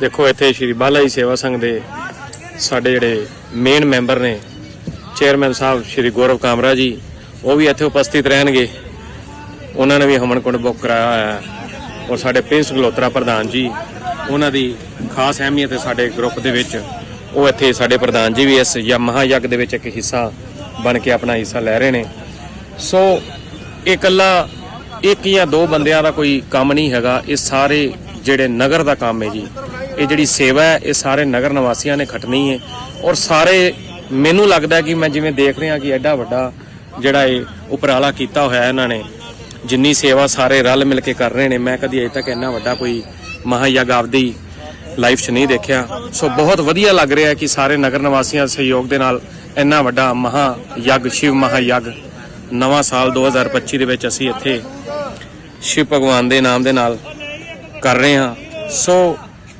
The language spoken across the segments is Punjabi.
ਦੇਖੋ, ਇੱਥੇ ਸ਼੍ਰੀ ਬਾਲਾ ਜੀ ਸੇਵਾ ਸੰਘ ਦੇ ਸਾਡੇ ਜਿਹੜੇ ਮੇਨ ਮੈਂਬਰ ਨੇ ਚੇਅਰਮੈਨ ਸਾਹਿਬ ਸ਼੍ਰੀ ਗੌਰਵ ਕਾਮਰਾ ਜੀ, ਉਹ ਵੀ ਇੱਥੇ ਉਪਸਥਿਤ ਰਹਿਣਗੇ। ਉਹਨਾਂ ਨੇ ਵੀ ਹਮਨਕੁੰਡ ਬੁੱਕ ਕਰਾਇਆ ਹੋਇਆ ਹੈ। ਔਰ ਸਾਡੇ ਪ੍ਰਿੰਸ ਗਲੋਤਰਾ ਪ੍ਰਧਾਨ ਜੀ, ਉਹਨਾਂ ਦੀ ਖਾਸ ਅਹਿਮੀਅਤ ਹੈ ਸਾਡੇ ਗਰੁੱਪ ਦੇ ਵਿੱਚ। ਉਹ ਇੱਥੇ ਸਾਡੇ ਪ੍ਰਧਾਨ ਜੀ ਵੀ ਇਸ ਯ ਮਹਾਯੱਗ ਦੇ ਵਿੱਚ ਇੱਕ ਹਿੱਸਾ ਬਣ ਕੇ ਆਪਣਾ ਹਿੱਸਾ ਲੈ ਰਹੇ ਨੇ। ਸੋ, ਇਹ ਇਕੱਲਾ, ਇੱਕ ਜਾਂ ਦੋ ਬੰਦਿਆਂ ਦਾ ਕੋਈ ਕੰਮ ਨਹੀਂ ਹੈਗਾ। ਇਹ ਸਾਰੇ ਜਿਹੜੇ ਨਗਰ ਦਾ ਕੰਮ ਹੈ ਜੀ। ਇਹ ਜਿਹੜੀ ਸੇਵਾ ਹੈ, ਇਹ ਸਾਰੇ ਨਗਰ ਨਿਵਾਸੀਆਂ ਨੇ ਖਟਣੀ ਹੈ ਔਰ ਸਾਰੇ ਮੈਨੂੰ ਲੱਗਦਾ ਕਿ ਮੈਂ ਜਿਵੇਂ ਦੇਖ ਰਿਹਾ ਕਿ ਐਡਾ ਵੱਡਾ ਜਿਹੜਾ ਇਹ ਉਪਰਾਲਾ ਕੀਤਾ ਹੋਇਆ ਇਹਨਾਂ ਨੇ, ਜਿੰਨੀ ਸੇਵਾ ਸਾਰੇ ਰਲ ਮਿਲ ਕੇ ਕਰ ਰਹੇ ਨੇ, ਮੈਂ ਕਦੀ ਅਜੇ ਤੱਕ ਇੰਨਾ ਵੱਡਾ ਕੋਈ ਮਹਾਯੱਗ ਆਪਦੀ ਲਾਈਫ 'ਚ ਨਹੀਂ ਦੇਖਿਆ। ਸੋ ਬਹੁਤ ਵਧੀਆ ਲੱਗ ਰਿਹਾ ਕਿ ਸਾਰੇ ਨਗਰ ਨਿਵਾਸੀਆਂ ਦੇ ਸਹਿਯੋਗ ਦੇ ਨਾਲ ਇੰਨਾ ਵੱਡਾ ਮਹਾਯੱਗ, ਸ਼ਿਵ ਮਹਾਯੱਗ, ਨਵਾਂ ਸਾਲ 2025 ਦੇ ਵਿੱਚ ਅਸੀਂ ਇੱਥੇ ਸ਼ਿਵ ਭਗਵਾਨ ਦੇ ਨਾਮ ਦੇ ਨਾਲ ਕਰ ਰਹੇ ਹਾਂ। ਸੋ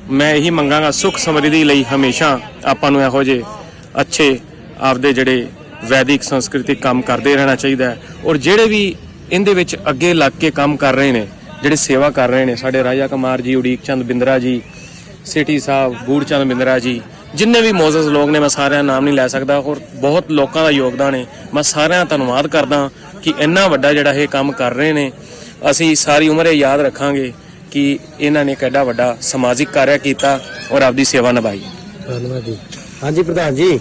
ਮੈਂ ਇਹੀ ਮੰਗਾਂਗਾ ਸੁਖ ਸਮਰਿੱਧੀ ਲਈ ਹਮੇਸ਼ਾ ਆਪਾਂ ਨੂੰ ਇਹੋ ਜਿਹੇ ਅੱਛੇ ਆਪਦੇ ਜਿਹੜੇ ਵੈਦਿਕ, ਸੰਸਕ੍ਰਿਤਿਕ ਕੰਮ ਕਰਦੇ ਰਹਿਣਾ ਚਾਹੀਦਾ ਹੈ ਔਰ ਜਿਹੜੇ ਵੀ ਇਹਦੇ ਵਿੱਚ ਅੱਗੇ ਲੱਗ ਕੇ ਕੰਮ ਕਰ ਰਹੇ ਨੇ, ਜਿਹੜੇ ਸੇਵਾ ਕਰ ਰਹੇ ਨੇ, ਸਾਡੇ ਰਾਜਾ ਕੁਮਾਰ ਜੀ, ਉਡੀਕ ਚੰਦ ਬਿੰਦਰਾ ਜੀ ਸਿਟੀ ਸਾਹਿਬ ਗੂੜਚੰਦ ਬਿੰਦਰਾ ਜੀ, ਜਿੰਨੇ ਵੀ ਮੌਜੂਦ ਲੋਕ ਨੇ, ਮੈਂ ਸਾਰਿਆਂ ਦਾ ਨਾਮ ਨਹੀਂ ਲੈ ਸਕਦਾ ਔਰ ਬਹੁਤ ਲੋਕਾਂ ਦਾ ਯੋਗਦਾਨ ਹੈ। ਮੈਂ ਸਾਰਿਆਂ ਦਾ ਧੰਨਵਾਦ ਕਰਦਾ ਕਿ ਇੰਨਾ ਵੱਡਾ ਜਿਹੜਾ ਇਹ ਕੰਮ ਕਰ ਰਹੇ ਨੇ, ਅਸੀਂ ਸਾਰੀ ਉਮਰ ਇਹ ਯਾਦ ਰੱਖਾਂਗੇ। ਕਿ ਇਹਨਾਂ ਨੇ ਕਿੱਡਾ ਵੱਡਾ ਸਮਾਜਿਕ ਕਾਰਜ ਕੀਤਾ ਔਰ ਆਪਦੀ ਸੇਵਾ ਨਿਭਾਈ। ਧੰਨਵਾਦ ਜੀ। ਹਾਂਜੀ ਪ੍ਰਧਾਨ ਜੀ।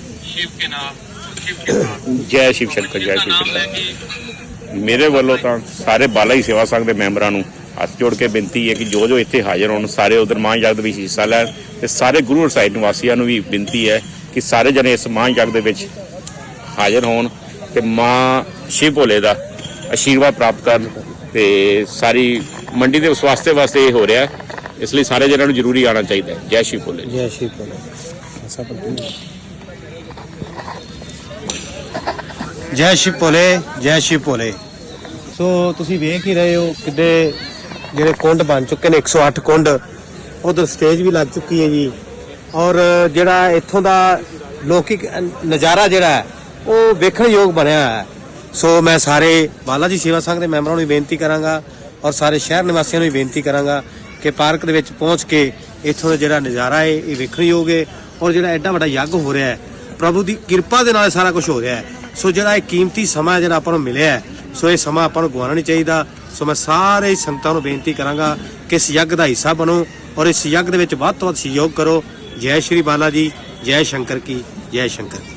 ਜੈ ਸ਼ਿਵ ਸ਼ੰਕਰ ਜੈ ਸ਼ਿਵ ਸ਼ੰਕਰ। ਮੇਰੇ ਵੱਲੋਂ ਤਾਂ ਸਾਰੇ ਬਾਲਾ ਹੀ ਸੇਵਾ ਸੰਘ ਦੇ ਮੈਂਬਰਾਂ ਨੂੰ ਹੱਥ ਜੋੜ ਕੇ ਬੇਨਤੀ ਹੈ ਕਿ ਜੋ ਜੋ ਇੱਥੇ ਹਾਜ਼ਰ ਹੋਣ ਸਾਰੇ ਉਧਰ ਮਾਂ ਯੱਗ ਦੇ ਵਿੱਚ ਹਿੱਸਾ ਲੈਣ ਤੇ ਸਾਰੇ ਗੁਰੂ ਸਾਹਿਬ ਨਿਵਾਸੀਆਂ ਨੂੰ ਵੀ ਬੇਨਤੀ ਹੈ ਕਿ ਸਾਰੇ ਜਣੇ ਇਸ ਮਾਂ ਯੱਗ ਦੇ ਵਿੱਚ ਹਾਜ਼ਰ ਹੋਣ ਤੇ ਮਾਂ ਸ਼ਿਵ ਭੋਲੇ ਦਾ ਆਸ਼ੀਰਵਾਦ ਪ੍ਰਾਪਤ ਕਰਨ ਤੇ ਸਾਰੀ ਮੰਡੀ ਦੇ ਸਵਾਸਤੇ ਵਾਸਤੇ ਇਹ ਹੋ ਰਿਹਾ। ਇਸ ਲਈ ਸਾਰੇ ਜਣਿਆਂ ਨੂੰ ਜ਼ਰੂਰੀ ਆਉਣਾ ਚਾਹੀਦਾ ਹੈ। ਜੈ ਸ਼ਿਵ ਭੋਲੇ ਜੈ ਸ਼੍ਰੀ ਭੋਲੇ ਸਭ ਜੈ ਸ਼੍ਰੀ ਭੋਲੇ ਜੈ ਸ਼੍ਰੀ ਭੋਲੇ। ਸੋ ਤੁਸੀਂ ਵੇਖ ਹੀ ਰਹੇ ਹੋ ਕਿੱਡੇ ਜਿਹੜੇ ਕੁੰਡ ਬਣ ਚੁੱਕੇ ਨੇ 108 ਕੁੰਡ। ਉਧਰ ਸਟੇਜ ਵੀ ਲੱਗ ਚੁੱਕੀ ਹੈ ਜੀ। ਔਰ ਜਿਹੜਾ ਇੱਥੋਂ ਦਾ ਲੌਕਿਕ ਨਜ਼ਾਰਾ ਜਿਹੜਾ ਹੈ ਉਹ ਵੇਖਣ ਯੋਗ ਬਣਿਆ ਹੋਇਆ ਹੈ। ਸੋ ਮੈਂ ਸਾਰੇ ਬਾਲਾ ਜੀ ਸੇਵਾ ਸੰਘ ਦੇ ਮੈਂਬਰਾਂ ਨੂੰ ਬੇਨਤੀ ਕਰਾਂਗਾ ਔਰ ਸਾਰੇ ਸ਼ਹਿਰ ਨਿਵਾਸੀਆਂ ਨੂੰ ਵੀ ਬੇਨਤੀ ਕਰਾਂਗਾ ਕਿ ਪਾਰਕ ਦੇ ਵਿੱਚ ਪਹੁੰਚ ਕੇ ਇੱਥੋਂ ਦਾ ਜਿਹੜਾ ਨਜ਼ਾਰਾ ਹੈ, ਇਹ ਵੇਖਣ ਯੋਗ ਹੈ ਔਰ ਜਿਹੜਾ ਐਡਾ ਵੱਡਾ ਯੱਗ ਹੋ ਰਿਹਾ ਹੈ, ਪ੍ਰਭੂ ਦੀ ਕਿਰਪਾ ਦੇ ਨਾਲ ਇਹ ਸਾਰਾ ਕੁਝ ਹੋ ਰਿਹਾ ਹੈ। ਸੋ ਜਿਹੜਾ ਇਹ ਕੀਮਤੀ ਸਮਾਂ ਜਿਹੜਾ ਆਪਾਂ ਨੂੰ ਮਿਲਿਆ ਹੈ, ਸੋ ਇਹ ਸਮਾਂ ਆਪਾਂ ਨੂੰ ਗਵਾਉਣਾ ਨਹੀਂ ਚਾਹੀਦਾ। ਸੋ ਮੈਂ ਸਾਰੇ ਹੀ ਸੰਗਤਾਂ ਨੂੰ ਬੇਨਤੀ ਕਰਾਂਗਾ ਕਿ ਇਸ ਯੱਗ ਦਾ ਹਿੱਸਾ ਬਣੋ ਔਰ ਇਸ ਯੱਗ ਦੇ ਵਿੱਚ ਵੱਧ ਤੋਂ ਵੱਧ ਸਹਿਯੋਗ ਕਰੋ। ਜੈ ਸ਼੍ਰੀ ਬਾਲਾ ਜੀ, ਜੈ ਸ਼ੰਕਰ ਕੀ, ਜੈ ਸ਼ੰਕਰ